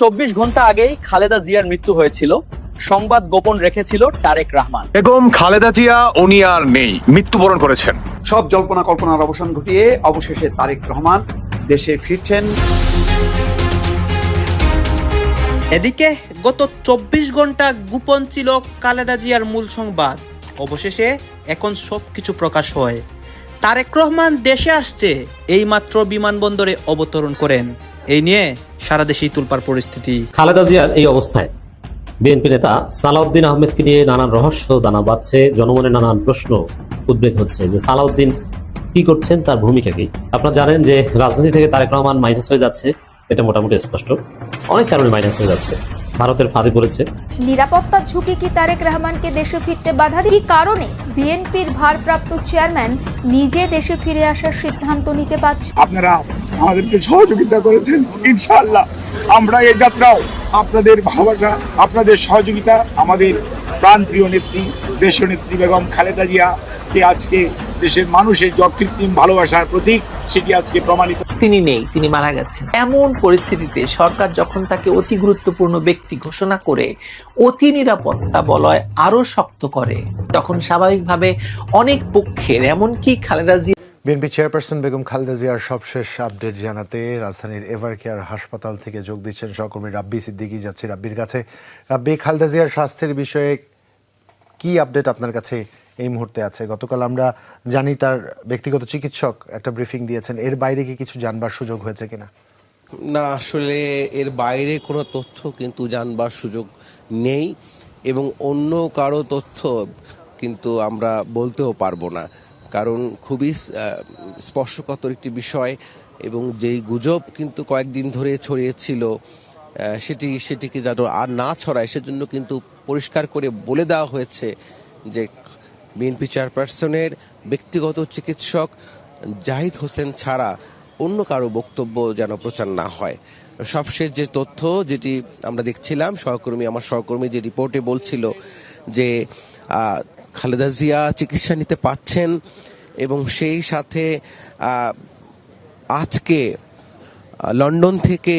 চব্বিশ ঘণ্টা আগেই খালেদা জিয়ার মৃত্যু হয়েছিল। সংবাদ গোপন রেখেছিল তারেক রহমান। বেগম খালেদা জিয়া উনি আর নেই। মৃত্যুবরণ করেছেন। সব জল্পনা কল্পনার অবসান ঘটিয়ে অবশেষে তারেক রহমান দেশে ফিরছেন। এদিকে গত চব্বিশ ঘণ্টা গোপন ছিল খালেদা জিয়ার মূল সংবাদ। অবশেষে এখন সবকিছু প্রকাশ হয়। তারেক রহমান দেশে আসছে এইমাত্র বিমানবন্দরে অবতরণ করেন। এই নিয়ে সারা দেশেই তুলপার পরিস্থিতি। খালেদা জিয়ার এই অবস্থায় বিএনপি নেতা সালাউদ্দিন আহমেদকে নিয়ে নানান রহস্য দানা বাঁধছে জনমনে নানান প্রশ্ন উদ্বেগ হচ্ছে যে সালাউদ্দিন কি করছেন তার ভূমিকা কি? আপনারা জানেন যে রাজনীতি থেকে তারেক রহমান মাইনাস হয়ে যাচ্ছে এটা মোটামুটি স্পষ্ট। অনেক কারণে মাইনাস হয়ে যাচ্ছে। ভারতের ফাঁদে পড়েছে। নিরাপত্তা ঝুঁকি কি তারেক রহমানকে দেশে ফিরতে বাধা দিয়ে? কি কারণে? বিএনপির ভারপ্রাপ্ত চেয়ারম্যান নিজে দেশে ফিরে আসার সিদ্ধান্ত নিতে পারছে আপনারা আমাদেরকে সহযোগিতা করেছেন, ইনশাআল্লাহ। আমরা এই যাত্রাও আপনাদের ভালোবাসা, আপনাদের সহযোগিতা, আমাদের প্রাণপ্রিয় নেত্রী দেশনেত্রী বেগম খালেদা জিয়াকে আজকে দেশের মানুষের যে অকৃত্রিম ভালোবাসার প্রতীক, সেটি আজকে প্রমাণিত তিনি নেই, তিনি মারা গেছেন। এমন পরিস্থিতিতে সরকার যখন তাকে অতি গুরুত্বপূর্ণ ব্যক্তি ঘোষণা করে অতি নিরাপত্তা বলয় আরও শক্ত করে, তখন স্বাভাবিকভাবে অনেক পক্ষের, এমনকি খালেদা জিয়া বিএনপি চেয়ারপারসন বেগম খালেদা জিয়ার সবশেষ আপডেট জানাতে রাজধানীর এভার কেয়ার হাসপাতাল থেকে যোগ দিচ্ছেন সহকর্মী রাব্বি সিদ্দিকি। যাচ্ছি রাব্বির কাছে। রাব্বি, খালেদা জিয়ার স্বাস্থ্যের বিষয়ে কি আপডেট আপনার কাছে এই মুহূর্তে আছে? গতকাল আমরা জানি তার ব্যক্তিগত চিকিৎসক একটা ব্রিফিং দিয়েছেন। এর বাইরে কি কিছু জানবার সুযোগ হয়েছে কিনা? না, আসলে এর বাইরে কোনো তথ্য কিন্তু জানবার সুযোগ নেই এবং অন্য কারও তথ্য কিন্তু আমরা বলতেও পারব না। কারণ খুবই স্পর্শকাতর একটি বিষয় এবং যেই গুজব কিন্তু কয়েকদিন ধরে ছড়িয়েছিল সেটি, সেটিকে যেন আর না ছড়ায়, সেজন্য কিন্তু পরিষ্কার করে বলে দেওয়া হয়েছে যে বিএনপি চেয়ারপারসনের ব্যক্তিগত চিকিৎসক জাহিদ হোসেন ছাড়া অন্য কারও বক্তব্য যেন প্রচার না হয়। সবশেষ যে তথ্য যেটি আমরা দেখছিলাম, সহকর্মী, আমার সহকর্মী যে রিপোর্টে বলছিল যে খালেদা জিয়া চিকিৎসা নিতে পারছেন এবং সেই সাথে আজকে লন্ডন থেকে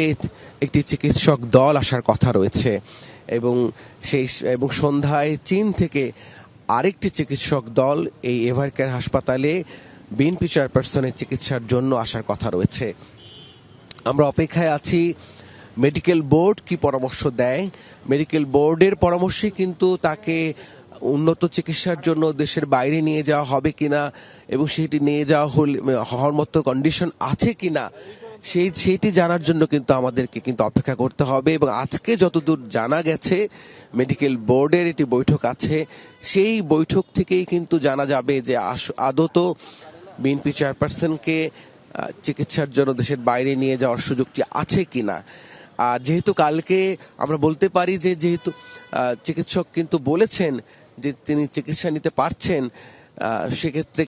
একটি চিকিৎসক দল আসার কথা রয়েছে এবং সেই, এবং সন্ধ্যায় চীন থেকে আরেকটি চিকিৎসক দল এই এভারকেয়ার হাসপাতালে বিএনপি চেয়ারপারসনের চিকিৎসার জন্য আসার কথা রয়েছে। আমরা অপেক্ষায় আছি, মেডিকেল বোর্ড কি পরামর্শ দেয়? মেডিকেল বোর্ডের পরামর্শে কিন্তু তাকে উন্নত চিকিৎসার জন্য দেশের বাইরে নিয়ে যাওয়া হবে কিনা এবং সেটি নিয়ে যাওয়া হলে, হওয়ার মতো কন্ডিশন আছে কিনা, সেই, সেইটি জানার জন্য কিন্তু আমাদেরকে কিন্তু অপেক্ষা করতে হবে এবং আজকে যতদূর জানা গেছে মেডিকেল বোর্ডের একটি বৈঠক আছে, সেই বৈঠক থেকেই কিন্তু জানা যাবে যে আদত বিএনপি চেয়ারপারসনকে চিকিৎসার জন্য দেশের বাইরে নিয়ে যাওয়ার সুযোগটি আছে কিনা। আর যেহেতু কালকে আমরা বলতে পারি যে যেহেতু চিকিৎসক কিন্তু বলেছেন যে তিনি চিকিৎসা নিতে পারছেন সেক্ষেত্রে